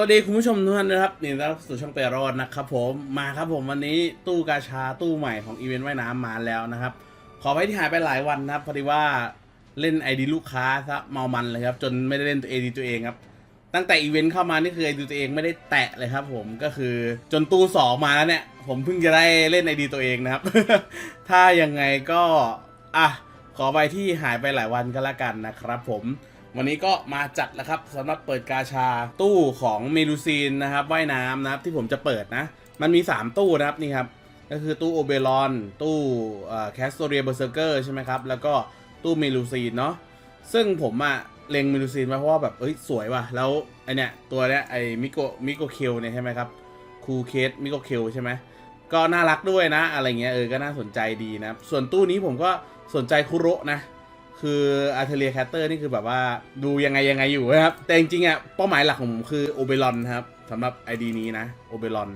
วัสดีคุณผู้ชมทุกท่านนะครับนี่ต้อนรับสู่ช่องเปรอดนะครับผมมาครับผมวันนี้ตู้กาชาตู้ใหม่ของอีเวนต์ว่ายน้ำมาแล้วนะครับ ขอไปที่หายไปหลายวันนะครับพอดีว่าเล่นไอดีลูกค้าซะเมามันเลยครับ จนไม่ได้เล่นตัวเอดีตัวเองครับ ตั้งแต่อีเวนต์เข้ามานี่คือไอดีตัวเองไม่ได้แตะเลยครับ ผมก็คือจนตู้สองมาแล้วเนี่ย ผมเพิ่งจะได้เล่นไอดีตัวเองนะครับ ถ้ายังไงก็อะขอไปที่หายไปหลายวันก็แล้วกันนะครับ ผม วันนี้ก็มาจัดแล้วครับสำหรับเปิดกาชาตู้ของเมลูซีนนะครับว่ายน้ำนะครับที่ผมจะเปิดนะ มันมี 3 ตู้นะครับนี่ครับ ก็คือตู้โอเบรอน ตู้แคสโตเรียเบอร์เซอร์เกอร์ใช่ไหมครับ แล้วก็ตู้เมลูซีนเนาะซึ่งผมอะเล็งเมลูซีนไว้เพราะว่าแบบเอ้ยสวยว่ะ แล้วไอเนี้ยตัวเนี้ยไอมิโกมิโกเคลเนี่ยใช่ไหมครับคูเคสมิโกเคลใช่ไหมก็น่ารักด้วยนะ อะไรเงี้ยเออก็น่าสนใจดีนะส่วนตู้นี้ผมก็สนใจคุโระนะ คืออาร์เทเลียแคตเตอร์นี่คือแบบว่าดูยังไงยังไงอยู่นะครับ แต่จริงๆอะเป้าหมายหลักของผมคือโอเบรอนครับสำหรับ ID นี้นะโอเบรอน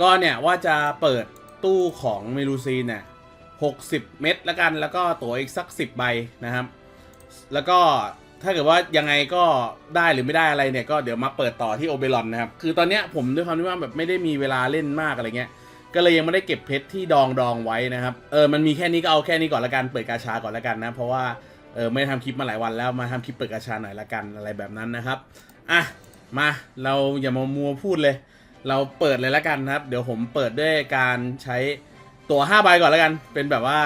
ก็เนี่ยว่าจะเปิดตู้ของเมลูซีนเนี่ย60 เม็ดล้วกัน แล้วก็ตั๋วอีกสัก 10 ใบนะครับ แล้วก็ถ้าเกิดว่ายังไงก็ได้หรือไม่ได้อะไรเนี่ย ก็เดี๋ยวมาเปิดต่อที่โอเบรอนนะครับ คือตอนเนี้ยผมด้วยความที่ว่าแบบไม่ได้มีเวลาเล่นมากอะไรเงี้ย ก็เลยยังไม่ได้เก็บเพชรที่ดองดองไว้นะครับเออมันมีแค่นี้ก็เอาแค่นี้ก่อนละกันเปิดกาชาก่อนละกันนะ เพราะว่าเออไม่ได้ทำคลิปมาหลายวันแล้วมาทำคลิปเปิดกาชาหน่อยละกันอะไรแบบนั้นนะครับอะมาเราอย่ามามัวพูดเลย เราเปิดเลยละกันนะครับ เดี๋ยวผมเปิดด้วยการใช้ตัว5ใบก่อนละกัน เป็นแบบว่า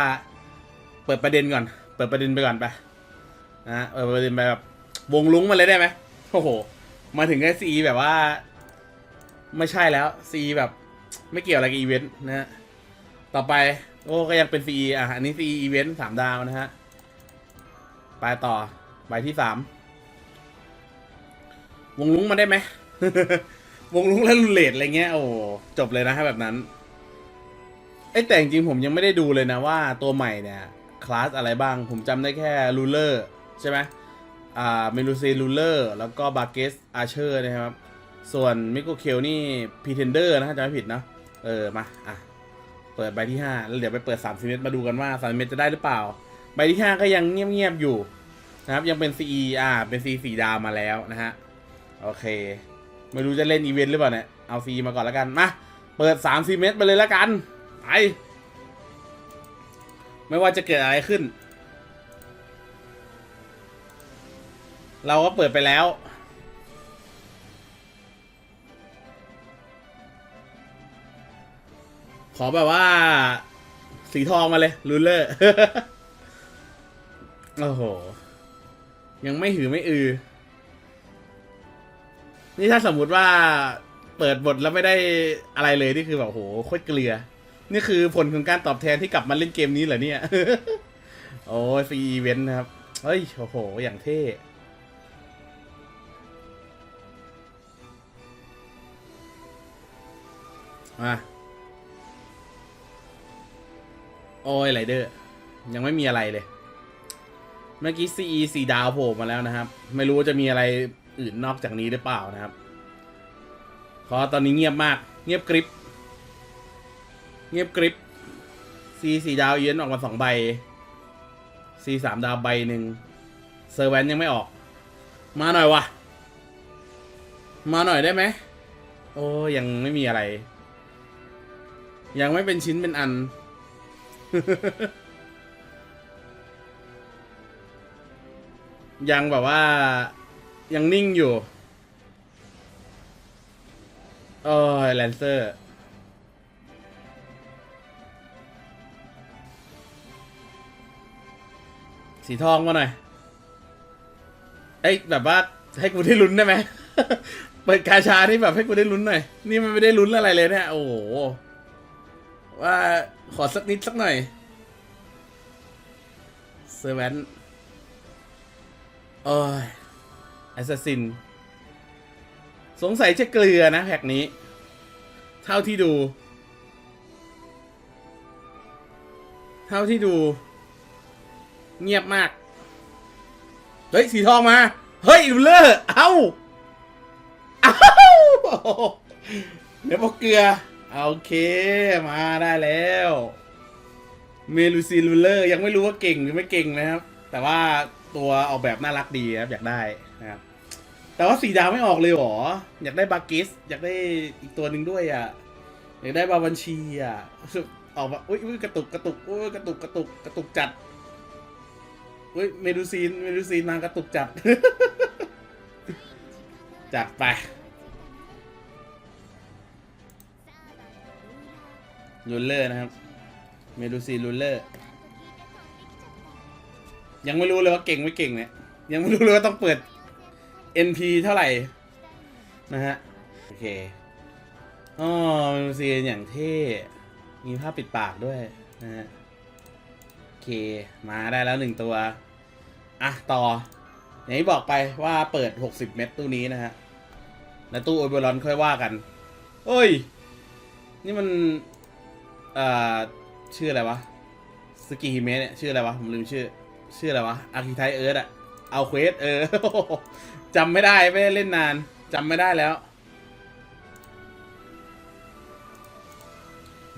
เปิดประเด็นก่อน เปิดประเด็นไปก่อนไปนะเออประเด็นไปแบบวงลุ้งมาเลยได้ไหมโอ้โหมาถึงแค่ซีแบบว่า ไม่ใช่แล้วซีแบบ ไม่เกี่ยวอะไรกับอีเวนต์นะฮะ ต่อไป โอ้ก็ยังเป็น CE อะ อันนี้ CE อีเวนต์สามดาวนะฮะ ไปต่อ ใบที่สาม วงลุ้งมาได้ไหม วงลุ้งแล้วรุนเลดอะไรเงี้ย โอ้จบเลยนะฮะแบบนั้นไอ้แต่จริงผมยังไม่ได้ดูเลยนะว่าตัวใหม่เนี่ยคลาสอะไรบ้าง ผมจำได้แค่รูเลอร์ใช่ไหมอ่าเมลูซีรูเลอร์แล้วก็บาเกสอาเชอร์นะครับ ส่วนมิโกเคลนี่พีเทนเดอร์นะจำไม่ผิดนะ เออ มา อะ เปิดใบที่ 5 แล้วเดี๋ยวไปเปิด3 0เมตรมาดูกันว่า3เมตรจะได้หรือเปล่า ใบที่ 5 ก็ยังเงียบๆอยู่นะครับ ยังเป็น CE อ่า เป็น C สีดาวมาแล้วนะฮะ โอเค ไม่รู้จะเล่นอีเวนต์หรือเปล่าเนี่ย เอา C มาก่อนแล้วกัน มา เปิด3 0เมตรไปเลยแล้วกัน ไป ไม่ว่าจะเกิดอะไรขึ้น เราก็เปิดไปแล้ว ขอแบบว่า สีทองมาเลยรูเลอร์โอ้โห ยังไม่หือไม่อือ นี่ถ้าสมมุติว่าเปิดบทแล้วไม่ได้อะไรเลยนี่คือแบบโหโคตรเกลือ นี่คือผลของการตอบแทนที่กลับมาเล่นเกมนี้เหรอเนี่ย โอ้ฟรีอีเวนต์นะครับ เฮ้ยโอ้โห อย่างเท่มา โอ้ยไรเดอร์ยังไม่มีอะไรเลย เมื่อกี้ CE สีดาวโผล่มาแล้วนะครับ ไม่รู้ว่าจะมีอะไรอื่นนอกจากนี้หรือเปล่านะครับเพราะตอนนี้เงียบมาก เงียบกริบ เงียบกริบ C สีดาวเย็นออกมาสองใบ C สามดาวใบหนึ่งเซอร์แวนยังไม่ออก มาหน่อยวะมาหน่อยได้ไหมโอ้ยังไม่มีอะไร ยังไม่เป็นชิ้นเป็นอัน ยังแบบว่า ยังนิ่งอยู่โอ้ยแลนเซอร์ สีทองมาหน่อยเอ้แบบว่าให้กูได้ลุ้นได้ไหม เปิดกาชานี่แบบให้กูได้ลุ้นหน่อย นี่มันไม่ได้ลุ้นอะไรเลยเนี่ย โอ้โห ว่าขอสักนิดสักหน่อยเซอร์แวนโอ้ยแอสซัสซิน สงสัยจะเกลือนะแพ็กนี้ เท่าที่ดู เท่าที่ดู เงียบมาก เฮ้ย สีทองมา เฮ้ยรูเลอร์ เอ้า เอ้า เดี๋ยวพอเกลือ โอเค มาได้แล้ว เมลูซีลูเลอร์ยังไม่รู้ว่าเก่งหรือไม่เก่งนะครับ แต่ว่าตัวออกแบบน่ารักดีครับ อยากได้นะครับ แต่ว่าสีดาวไม่ออกเลยหรอ อยากได้บากิส อยากได้อีกตัวหนึ่งด้วยอะ อยากได้บาบัญชีอะออกมาอุ้ยอุ้ยกระตุกกระตุกอุ้ยกระตุกกระตุกกระตุกจัดอุ้ยเมดูซีนเมดูซีนมากระตุกจัด จัดไป ลูเลอร์นะครับ เมดูซีลูเลอร์ ยังไม่รู้เลยว่าเก่งไม่เก่งเนี่ย ยังไม่รู้เลยว่าต้องเปิด NP เท่าไหร่ นะฮะ โอเค อ๋อเมดูซีอย่างเท่ มีผ้าปิดปากด้วยนะฮะ โอเค มาได้แล้วหนึ่งตัว อะ ต่อ อย่างที่บอกไปว่าเปิด 60 เม็ดตู้นี้นะฮะ แล้วตู้โอเบรอนค่อยว่ากัน เอ้ย นี่มัน เอ่อชื่ออะไรวะสกิฮิเมะเนี่ยชื่ออะไรวะผมลืมชื่อ ชื่ออะไรวะอาคิไทเอิร์ดอะเอาเควสเออจำไม่ได้ไม่ได้เล่นนานจำไม่ได้แล้ว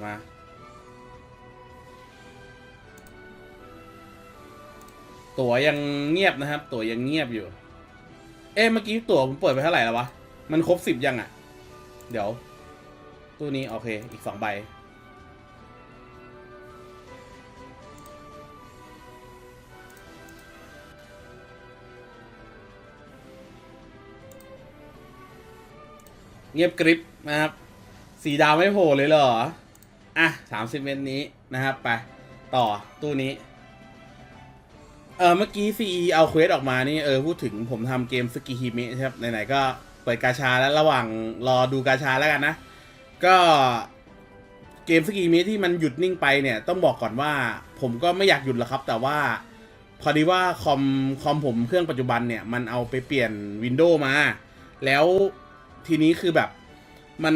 มาตั๋วยังเงียบนะครับ ตั๋วยังเงียบอยู่ เอ๊ะเมื่อกี้ตั๋วผมเปิดไปเท่าไหร่แล้ววะ มันครบสิบยังอะ่ะ เดี๋ยว ตู้นี้ โอเค อีกสองใบ เงียบกริบนะครับสีดาวไม่โผล่เลยเหรอ อะสามสิบเมตรนี้นะครับ ไป ต่อตู้นี้ เออเมื่อกี้ซีเอาเควสออกมานี่ เออ พูดถึงผมทำเกมสกิฮิมิชครับ ไหนๆ ก็เปิดกาชาแล้วระหว่างรอดูกาชาแล้วกันนะ ก็เกมสกิฮิมิที่มันหยุดนิ่งไปเนี่ย ต้องบอกก่อนว่า ผมก็ไม่อยากหยุดหรอกครับ แต่ว่าพอดีว่าคอมคอมผมเครื่องปัจจุบันเนี่ย มันเอาไปเปลี่ยนวินโดว์มา แล้ว ทีนี้คือแบบมัน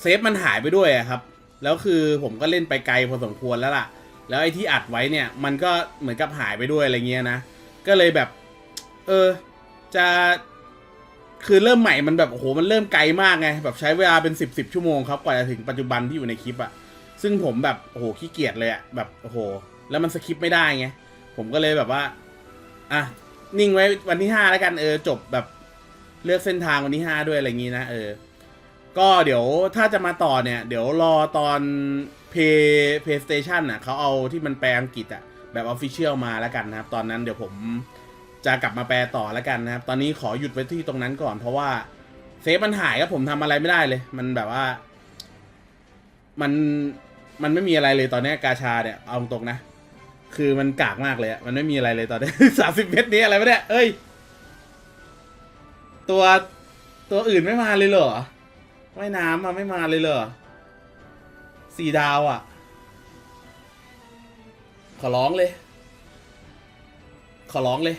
เซฟมันหายไปด้วยอะครับ แล้วคือผมก็เล่นไปไกลพอสมควรแล้วล่ะ แล้วไอ้ที่อัดไว้เนี่ยมันก็เหมือนกับหายไปด้วยอะไรเงี้ยนะ ก็เลยแบบ เออ จะคือเริ่มใหม่มันแบบโอ้โหมันเริ่มไกลมากไงแบบใช้เวลาเป็นสิบสิบชั่วโมงครับกว่าจะถึงปัจจุบันที่อยู่ในคลิปอะซึ่งผมแบบโอ้โหขี้เกียจเลยอะแบบโอ้โห แล้วมันสคิปไม่ได้ไงผมก็เลยแบบว่าอะนิ่งไว้วันที่ห้าแล้วกันเออจบแบบ เลือกเส้นทางวันที่ห้าด้วยอะไรอย่างงี้นะเออ ก็เดี๋ยวถ้าจะมาต่อเนี่ย เดี๋ยวรอตอน Play PlayStation น่ะเขาเอาที่มันแปลอังกฤษอะแบบ Official มาแล้วกันนะครับ ตอนนั้นเดี๋ยวผมจะกลับมาแปลต่อแล้วกันนะครับ ตอนนี้ขอหยุดไว้ที่ตรงนั้นก่อนเพราะว่าเซฟมันหายก็ผมทำอะไรไม่ได้เลย มันแบบว่า มันมันไม่มีอะไรเลยตอนนี้กาชาเนี่ยเอาตรงนะ คือมันกากมากเลยมันไม่มีอะไรเลยตอนนี้สามสิบเมตรนี้อะไรไม่ได้เอ้ย ตัวตัวอื่นไม่มาเลยเหรอว่น้ำมาไม่มาเลยเหรอสี่ดาวอะ ขอร้องเลย ขอร้องเลย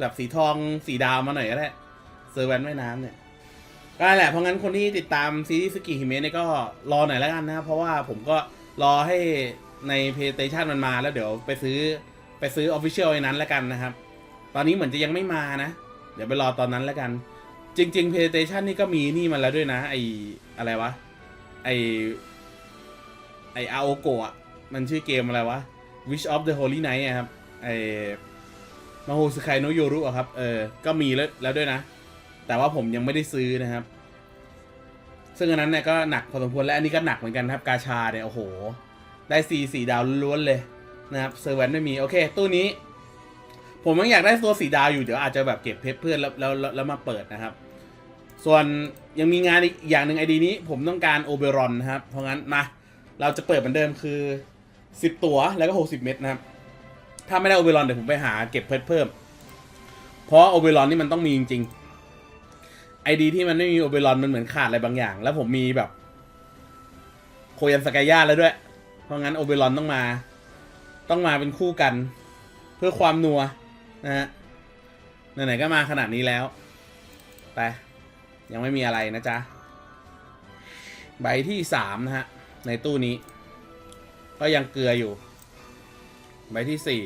แบบสีทองสีดาวมาหน่อยก็ได้เซอร์แวนว่น้ำเนี่ยก็แหละเพราะงั้นคนที่ติดตามซีรีส์สกิฮิเมะเนี่ยก็รอหน่อยแล้วกันนะครับเพราะว่าผมก็รอให้ใน PlayStation มันมาแล้วเดี๋ยวไปซื้อไปซื้อ Official ไอ้นั้นแล้วกันนะครับ ตอนนี้เหมือนจะยังไม่มานะ เดี๋ยวไปรอตอนนั้นแล้วกัน จริง ๆ PlayStation นี่ก็มีนี่มาแล้วด้วยนะไออะไรวะ ไอไออาโอโกะมันชื่อเกมอะไรวะ Wish of the Holy Night ครับไอมาโฮสกายโนโยรุอะครับ เออ ก็มีแล้วแล้วด้วยนะ แต่ว่าผมยังไม่ได้ซื้อนะครับ ซึ่งอันนั้นเนี่ยก็หนักพอสมควรและอันนี้ก็หนักเหมือนกันครับ กาชาเนี่ย โอ้โห ได้สีสีดาวล้วนเลยนะครับเซอร์แวนไม่มี โอเค ตู้นี้ ผมยังอยากได้ตัวสีดาวอยู่ เดี๋ยวอาจจะแบบเก็บเพชรเพื่อนแล้วแล้วแล้วมาเปิดนะครับ ส่วนยังมีงานอีกอย่างหนึ่งไอดีนี้ผมต้องการโอเบรอนนะครับ เพราะงั้นมาเราจะเปิดเหมือนเดิมคือ 10 ตัวแล้วก็ 60 เม็ดนะครับ ถ้าไม่ได้โอเบรอนเดี๋ยวผมไปหาเก็บเพชรเพิ่ม เพราะโอเบรอนนี่มันต้องมีจริงๆไอดีที่มันไม่มีโอเบรอนมันเหมือนขาดอะไรบางอย่าง แล้วผมมีแบบโคยันสกายาแล้วด้วย เพราะงั้นโอเบรอนต้องมา ต้องมาเป็นคู่กัน เพื่อความนัวนะฮะไหนๆก็มาขนาดนี้แล้วไป ยังไม่มีอะไรนะจ๊ะ ใบที่สามนะฮะ ในตู้นี้ ก็ยังเกลืออยู่ ใบที่สี่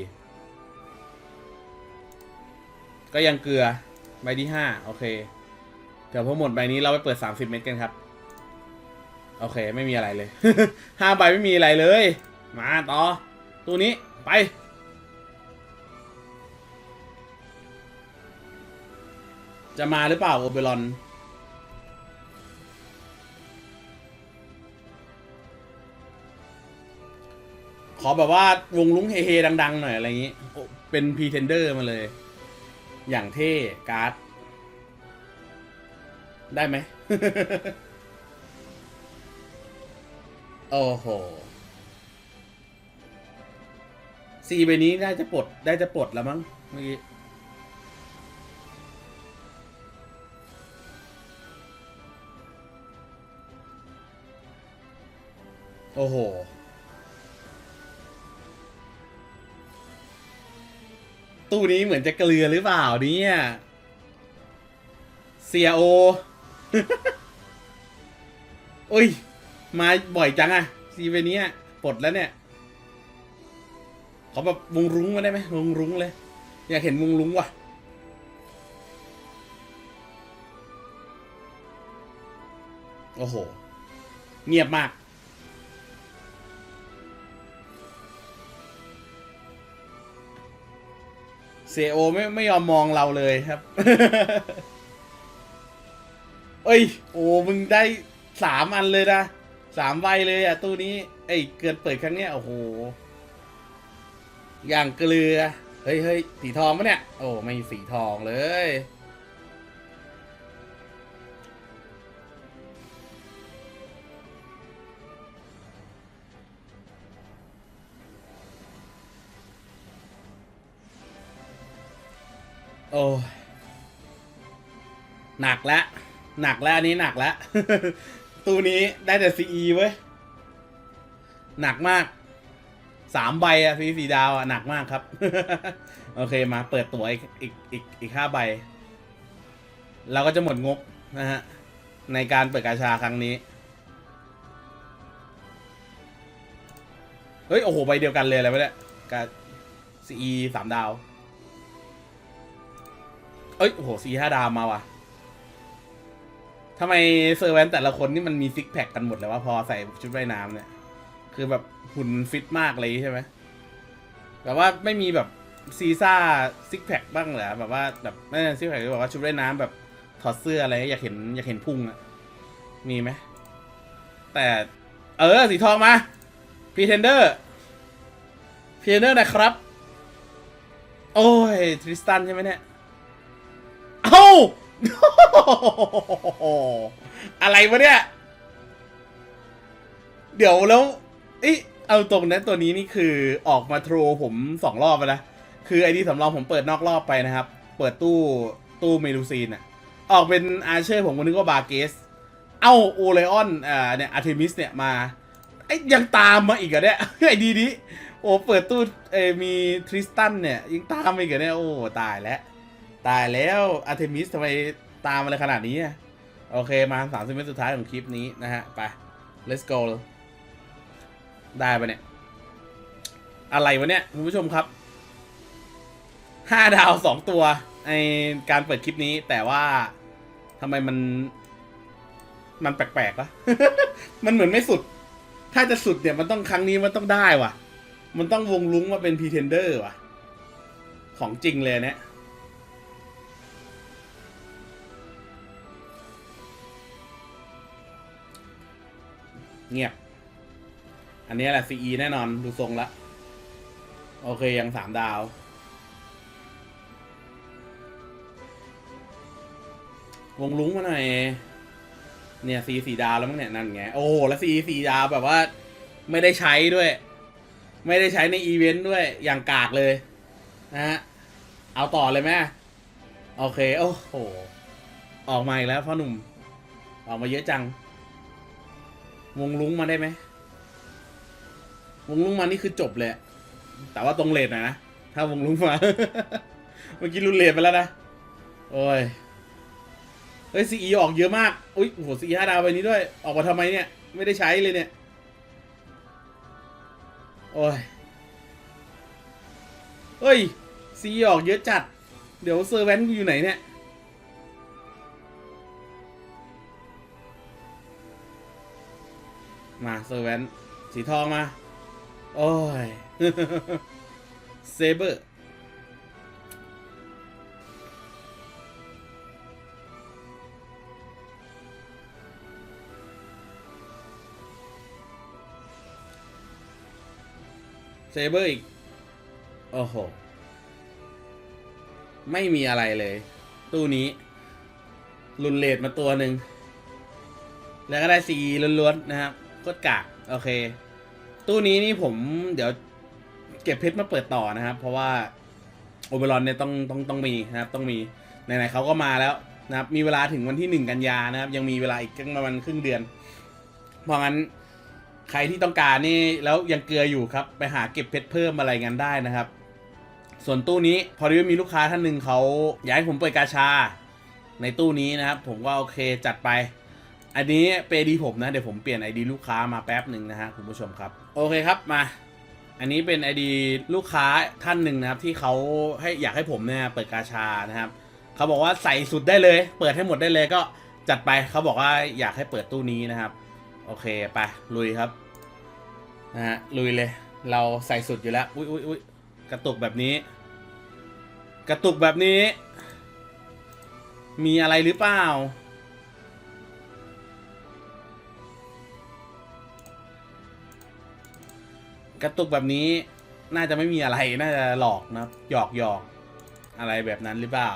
ก็ยังเกลือ ใบที่ห้าโอเค เดี๋ยวพอหมดใบนี้เราไปเปิดสามสิบเม็ดกันครับ โอเค ไม่มีอะไรเลยห้าใบไม่มีอะไรเลย มาต่อ ตู้นี้ไปจะมาหรือเปล่าโอเบรอน ขอแบบว่าวงลุ้งเฮๆดัง ๆ หน่อยอะไรอย่างนี้โอ้เป็นพรีเทนเดอร์มาเลย อย่างเท่การ์ด ได้ไหม โอ้โหซีใบนี้ได้จะปลดได้จะปลดแล้วมั้งเมื่อกี้ โอ้โห ตู้นี้เหมือนจะเกลือหรือเปล่าเนี่ยเซียโออุ้ย มาบ่อยจังอะซีเวเนี้ยปลดแล้วเนี่ย ขอแบบวงรุ้งมาได้ไหมวงรุ้งเลย อยากเห็นวงรุ้งว่ะโอ้โห เงียบมาก เซโอไม่ไม่ยอมมองเราเลยครับ เอ้ย โอ้มึงได้สามอันเลยนะสามใบเลยอะ ตู้นี้เอ้ยเกินเปิดครั้งเนี้ยโอ้โห อย่างเกลือ เฮ้ยเฮ้ยสีทองปะเนี่ย โอ้ ไม่สีทองเลย โอ้ยหนักแล้วหนักแล้วอันนี้หนักแล้วตู้นี้ได้แต่ซีอีเว้ย หนักมาก สามใบอะซีสีดาวอะหนักมากครับ โอเคมาเปิดตัวอีกอีกอีกอีกห้าใบ เราก็จะหมดงบนะฮะ ในการเปิดกาชาครั้งนี้ เฮ้ย โอ้โห ใบเดียวกันเลยอะไรวะเนี่ยกาซีสามดาว เอ้ยโอ้โหซีห้าดาวมาว่ะทำไมเซอร์แวนแต่ละคนนี่มันมีซิกแพคกันหมดเลยวะพอใส่ชุดว่ายน้ำเนี่ย คือแบบหุ่นฟิตมากเลยใช่ไหมแบบว่าไม่มีแบบซีซ่าซิกแพคบ้างเหรอแบบว่าแบบไม่ใช่ซิกแพคหรือแบบว่าชุดว่ายน้ำแบบถอดเสื้ออะไรอยากเห็นอยากเห็นพุงอะมีไหมแต่เออสีทองมาพรีเทนเดอร์พรีเทนเดอร์นะครับ โอ้ย ทริสตันใช่ไหมเนี่ย เอ้า อะไรวะเนี่ย เดี๋ยวแล้วเอ้เอาตรงนะตัวนี้นี่คือออกมาโทรผมสองรอบไปแล้วคือไอดีสำรองผมเปิดนอกรอบไปนะครับ เปิดตู้ตู้เมลูซีนอะออกเป็นอาเชอร์ผมก็นึกว่าบาเกส เอ้าโอเลออนอ่าเนี่ยอาร์เทมิสเนี่ยมาไอ้ยังตามมาอีกเหรอะเนี่ยไอ้ดีนี้โอ้เปิดตู้เอมีทริสตันเนี่ยยังตามมาอีกเหรอเนี่ยโอ้ตายแล้ว ตายแล้วอาร์เทมิสทำไมตามอะไรขนาดนี้อะโอเคมาสามสิบเมตรสุดท้ายของคลิปนี้นะฮะ ไป let's go ได้ปะเนี่ย อะไรวะเนี่ย คุณผู้ชมครับห้าดาวสองตัวในการเปิดคลิปนี้แต่ว่าทำไมมัน มันแปลกๆวะมันเหมือนไม่สุด ถ้าจะสุดเนี่ยมันต้องครั้งนี้มันต้องได้ว่ะ มันต้องวงลุ้งมาเป็นพรีเทนเดอร์ว่ะ ของจริงเลยเนี่ย เงียบ อันนี้แหละ CE แน่นอนดูทรงละ โอเคยังสามดาว วงลุ้งมาหน่อย เนี่ย C สี่ดาวแล้วมั้งเนี่ยนั่นไง โอ้โหแล้ว C สี่ดาวแบบว่า ไม่ได้ใช้ด้วย ไม่ได้ใช้ในอีเวนต์ด้วยอย่างกากเลยนะฮะเอาต่อเลยไหมโอเค โอ้โห ออกมาอีกแล้วพ่อหนุ่ม ออกมาเยอะจัง วงลุ้งมาได้ไหมวงลุ้งมานี่คือจบเลยแต่ว่าตรงเลทหน่อยนะ ถ้าวงลุ้งมา เมื่อกี้รุนเลทไปแล้วนะ โอ้ย เฮ้ยซีอีออกเยอะมาก อุ้ยโอ้โหซีห้าดาวไปนี้ด้วย ออกมาทำไมเนี่ย ไม่ได้ใช้เลยเนี่ย โอ้ย เฮ้ยซีออกเยอะจัด เดี๋ยวเซอร์แวนกูอยู่ไหนเนี่ย มาเซอร์แวนสีทองมา โอ้ยเซเบอร์เซเบอร์อีก โอ้โห ไม่มีอะไรเลย ตู้นี้ลุนเลดมาตัวหนึ่ง แล้วก็ได้สีล้วนๆนะครับ โคตรกากโอเค ตู้นี้นี่ผมเดี๋ยวเก็บเพชรมาเปิดต่อนะครับ เพราะว่าโอเบรอนเนี่ยต้องต้องต้องมีนะครับ ต้องมีไหนๆเขาก็มาแล้วนะครับ มีเวลาถึงวันที่หนึ่งกันยานะครับ ยังมีเวลาอีกประมาณครึ่งเดือน เพราะงั้นใครที่ต้องการนี่แล้วยังเกลืออยู่ครับ ไปหาเก็บเพชรเพิ่มอะไรกันได้นะครับ ส่วนตู้นี้พอดีว่ามีลูกค้าท่านหนึ่งเขาอยากให้ผมเปิดกาชาในตู้นี้นะครับ ผมก็โอเคจัดไป อันนี้เปดีผมนะ เดี๋ยวผมเปลี่ยนไอดีลูกค้ามาแป๊บหนึ่งนะฮะคุณผู้ชมครับ โอเคครับมา อันนี้เป็นไอดีลูกค้าท่านหนึ่งนะครับ ที่เขาให้อยากให้ผมเนี่ยเปิดกาชานะครับเขาบอกว่าใส่สุดได้เลย เปิดให้หมดได้เลยก็จัดไปเขาบอกว่าอยากให้เปิดตู้นี้นะครับ โอเคไปลุยครับนะฮะลุยเลย เราใส่สุดอยู่แล้วอุ้ยอุ้ยอุ้ยกระตุกแบบนี้ กระตุกแบบนี้ มีอะไรหรือเปล่า กระตุกแบบนี้น่าจะไม่มีอะไร น่าจะหลอกนะหยอกหยอกอะไรแบบนั้นหรือเปล่า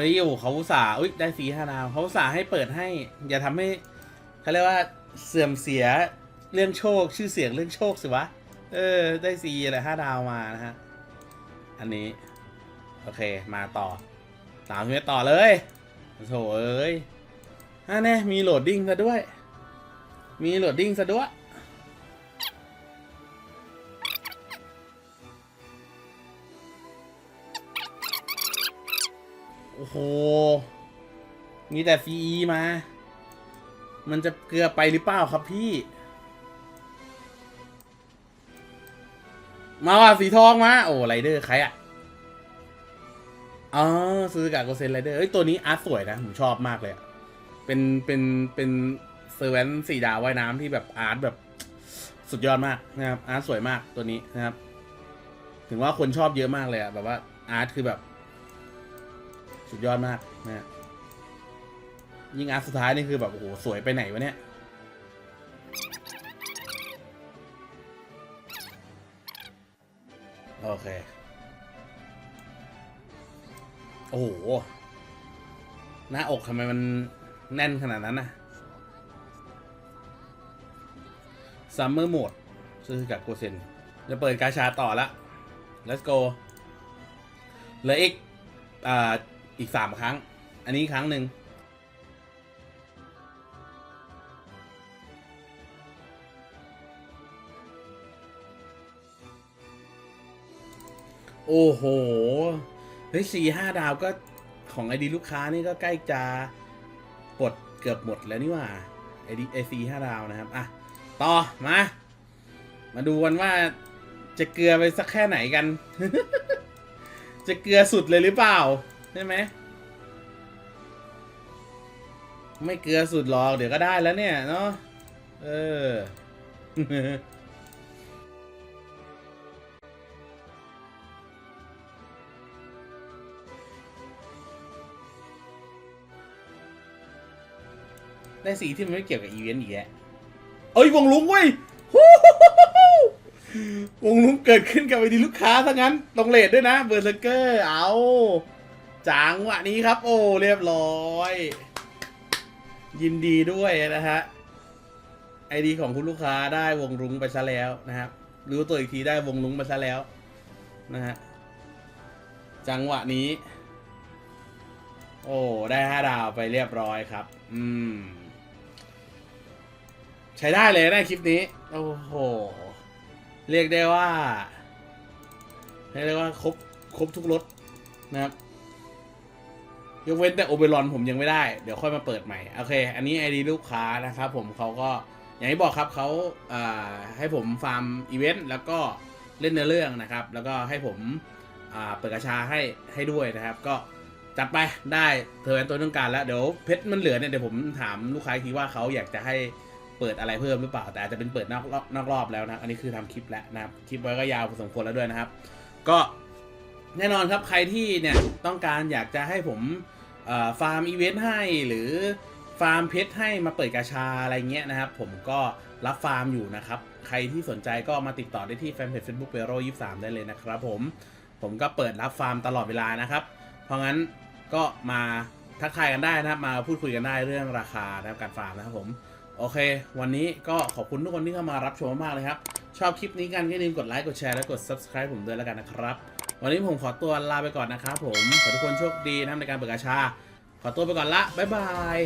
ฮ้ยโอ้โหเขาสาอุ้ยได้สีห้าดาวเขาสาให้เปิดให้ อย่าทำให้เขาเรียกว่าเสื่อมเสียเรื่องโชค ชื่อเสียงเรื่องโชคสิวะ เออ ได้สีอะไรห้าดาวมานะฮะ อันนี้ โอเคมาต่อสามเมตรต่อเลยโถเอ้ยฮะแน่มีโหลดดิ้งซะด้วย มีโหลดดิ้งซะด้วย อ้โห มีแต่ซีมา มันจะเกลือไปหรือเปล่าครับพี่ มาว่ะสีทองมา โอ้ไรเดอร์ใครอะอ๋อซื้อกาโกเซนไรเดอร์เอ้ยตัวนี้อาร์ตสวยนะ ผมชอบมากเลยเป็น เป็น เป็นเซอร์เวนสีดาวว่ายน้ำที่แบบอาร์ตแบบสุดยอดมากนะครับอาร์ตสวยมากตัวนี้นะครับ ถึงว่าคนชอบเยอะมากเลยอะแบบว่าอาร์ตคือแบบ สุดยอดมากนะฮะยิ่งอาร์ตสุดท้ายนี่คือแบบโอ้โหสวยไปไหนวะเนี่ยโอเค โอ้โห หน้าอกทำไมมันแน่นขนาดนั้นนะซัมเมอร์โหมดซื้อกับโกเซนจะเปิดกาชาต่อละ let's go เหลืออีก อ่า อีกสามครั้ง อันนี้ครั้งหนึ่งโอ้โห เฮ้ยสี่ห้าดาวก็ของไอดีลูกค้านี่ก็ใกล้จะปลดเกือบหมดแล้วนี่ว่าไอดีไอซีห้าดาวนะครับ อะ ต่อ มา มาดูกันว่าจะเกลือไปสักแค่ไหนกัน จะเกลือสุดเลยหรือเปล่า ใช่ไหม ไม่เกลือสุดหรอก เดี๋ยวก็ได้แล้วเนี่ยเนาะ เออ ได้สีที่มันไม่เกี่ยวกับอีเวนต์อีกแล้วเอ้ยวงลุงเว้ยฮู้ฮู้ฮู้ฮู้วงลุงเกิดขึ้นกับไอดีลูกค้าทั้งนั้น ตรงเลทด้วยนะ เบอร์เซอร์เกอร์ เอา จังหวะนี้ครับ โอ้เรียบร้อย ยินดีด้วยนะฮะไอดีของคุณลูกค้าได้วงลุงไปซะแล้วนะครับ รู้ตัวอีกทีได้วงลุงไปซะแล้วนะฮะจังหวะนี้ โอ้ได้ห้าดาวไปเรียบร้อยครับ อืม ใช้ได้เลยนะคลิปนี้ โอ้โห เรียกได้ว่าเรียกได้ว่าครบครบทุกรถนะครับ ยกเว้นแต่โอเบรอนผมยังไม่ได้ เดี๋ยวค่อยมาเปิดใหม่ โอเค อันนี้ไอดีลูกค้านะครับผมเขาก็อย่างที่บอกครับเขาให้ผมฟาร์มอีเวนต์แล้วก็เล่นเนื้อเรื่องนะครับ แล้วก็ให้ผมเปิดกระชาให้ให้ด้วยนะครับ ก็จัดไปได้เธอเป็นตัวต้องการแล้ว เดี๋ยวเพชรมันเหลือเนี่ยเดี๋ยวผมถามลูกค้าอีกทีว่าเขาอยากจะให้เปิดอะไรเพิ่มหรือเปล่า แต่อาจจะเป็นเปิดนอกรอบนอกรอบแล้วนะ อันนี้คือทำคลิปแล้วนะครับ คลิปไว้ก็ยาวพอสมควรแล้วด้วยนะครับ ก็แน่นอนครับใครที่เนี่ยต้องการอยากจะให้ผม ฟาร์มอีเวนต์ให้หรือฟาร์มเพชรให้มาเปิดกาชาอะไรเงี้ยนะครับ ผมก็รับฟาร์มอยู่นะครับ ใครที่สนใจก็มาติดต่อได้ที่แฟนเพจ Facebook เปโร่ยี่สามได้เลยนะครับผมผมก็เปิดรับฟาร์มตลอดเวลานะครับ เพราะงั้นก็มาทักทายกันได้นะครับ มาพูดคุยกันได้เรื่องราคานะครับการฟาร์มนะครับผมโอเค วันนี้ก็ขอบคุณทุกคนที่เข้ามารับชมมากเลยครับ ชอบคลิปนี้กันก็อย่าลืมกดไลค์กดแชร์และกด subscribe ผมด้วยแล้วกันนะครับ วันนี้ผมขอตัวลาไปก่อนนะครับผม ขอทุกคนโชคดีนะในการเปิดกาชา ขอตัวไปก่อนละ บ๊ายบาย